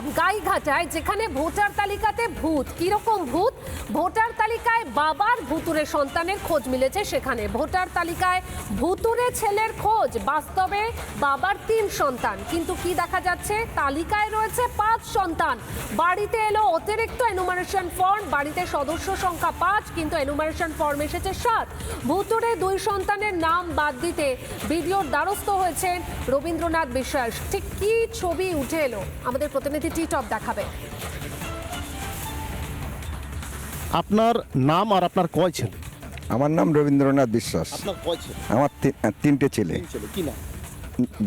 গাইঘাটায় যেখানে ভোটার তালিকাতে ভূত, কীরকম ভূত? ভোটার তালিকায় বাবার, ভুতুরে সন্তানের খোঁজ মিলেছে সেখানে। ভোটার তালিকায় ভুতুরে ছেলের খোঁজ, বাস্তবে বাবার তিন সন্তান। কিন্তু কি দেখা যাচ্ছে? তালিকায় রয়েছে পাঁচ সন্তান। বাড়িতে এলো অতিরিক্ত এনুমারেশন ফর্ম বাড়িতে সদস্য সংখ্যা পাঁচ, কিন্তু এনুমারেশন ফর্ম এসেছে সাত। ভুতুরে দুই সন্তানের নাম বাদ দিতে ভিডিওর দ্বারস্থ হয়েছেন রবীন্দ্রনাথ বিশ্বাস। ঠিক কি ছবি উঠে এলো? আমাদের প্রতিনিধি টিটপ দেখাবে। আপনার নাম আর আপনার কয় ছেলে? আমার নাম রবীন্দ্রনাথ বিশ্বাস। আপনার কয় ছেলে? আমার আহ, তিনটে ছেলে। তিন ছেলে কি না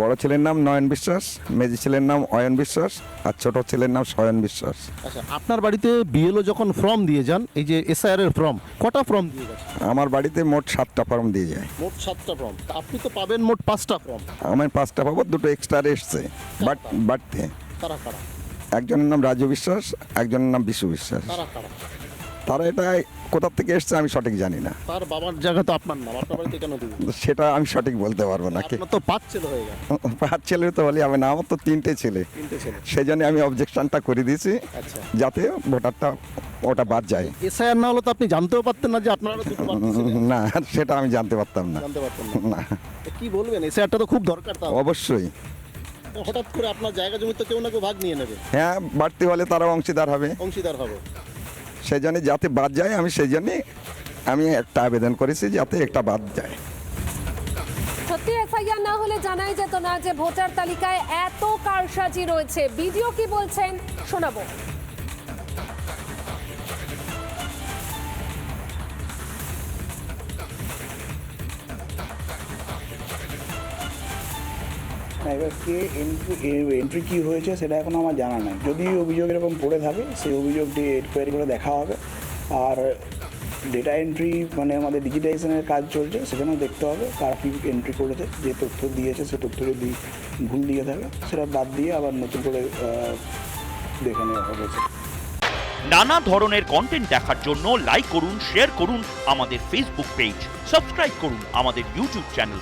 বড় ছেলের নাম নয়ন বিশ্বাস মেজি ছেলের নাম অয়ন বিশ্বাস আর ছোট ছেলের নাম শয়ন বিশ্বাস। আচ্ছা আপনার বাড়িতে বিএলও যখন ফর্ম দিয়ে যান এই যে এসআইআর এর ফর্ম কটা ফর্ম দিয়ে গেছে? আমার বাড়িতে মোট সাতটা ফর্ম দিয়ে যায়। মোট সাতটা ফর্ম আপনি তো পাবেন মোট পাঁচটা ফর্ম আমার পাঁচটা পাবো দুটো এক্সট্রা এসছে। বাট বাড়তে কারা কারা? একজনের নাম রাজু বিশ্বাস একজনের নাম বিশু বিশ্বাস। তারা এটা কোথা থেকে এসছে আমি সঠিক জানি না। তার বাবার জায়গা তো আপনার নাম আপনার বাড়িতে কেন সেটা আমি সঠিক বলতে পারব না তো পাঁচ ছেলে হয়ে গেল। পাঁচ ছেলে তো বলি আমি না আমার তো তিনটে ছেলে। সেই জন্য আমি অবজেকশনটা করে দিয়েছি আচ্ছা। যাতে ভোটারটা ওটা বাদ যায়। এসআইআর না হলে তো আপনি জানতেও পারতেন না যে আপনারা না সেটা আমি জানতে পারতাম না। জানতে পারতেন না। কি বলবেন? এসআইআরটা তো খুব দরকার অবশ্যই। হঠাৎ করে আপনার জায়গা জমি তো কেউ না কেউ ভাগ নিয়ে নেবে? হ্যাঁ বাড়তি হলে তারা অংশীদার হবে। অংশীদার হবে। সেই জন্য যাতে বাদ যায় আমি সেই জন্যে আমি একটা আবেদন করেছি যাতে একটা বাদ যায়। সত্যি এফআইআর না হলে জানাই যেত না যে ভোটার তালিকায় এত কারসাজি রয়েছে। বিডিও কি বলছেন শোনাবো। না এবার এন্ট্রি এন্ট্রি কী হয়েছে সেটা এখন আমার জানা নাই। যদি অভিযোগ এরকম পড়ে থাকে, সেই অভিযোগটি এনকোয়ারি করে দেখা হবে। আর ডেটা এন্ট্রি মানে আমাদের ডিজিটাইজেশনের কাজ চলছে, সেখানেও দেখতে হবে কারা কী এন্ট্রি করেছে, যে তথ্য দিয়েছে সে তথ্য যদি ভুল দিয়ে থাকে, সেটা বাদ দিয়ে আবার নতুন করে দেখে নেওয়া হবে। নানা ধরনের কন্টেন্ট দেখার জন্য লাইক করুন শেয়ার করুন আমাদের ফেসবুক পেজ সাবস্ক্রাইব করুন আমাদের ইউটিউব চ্যানেল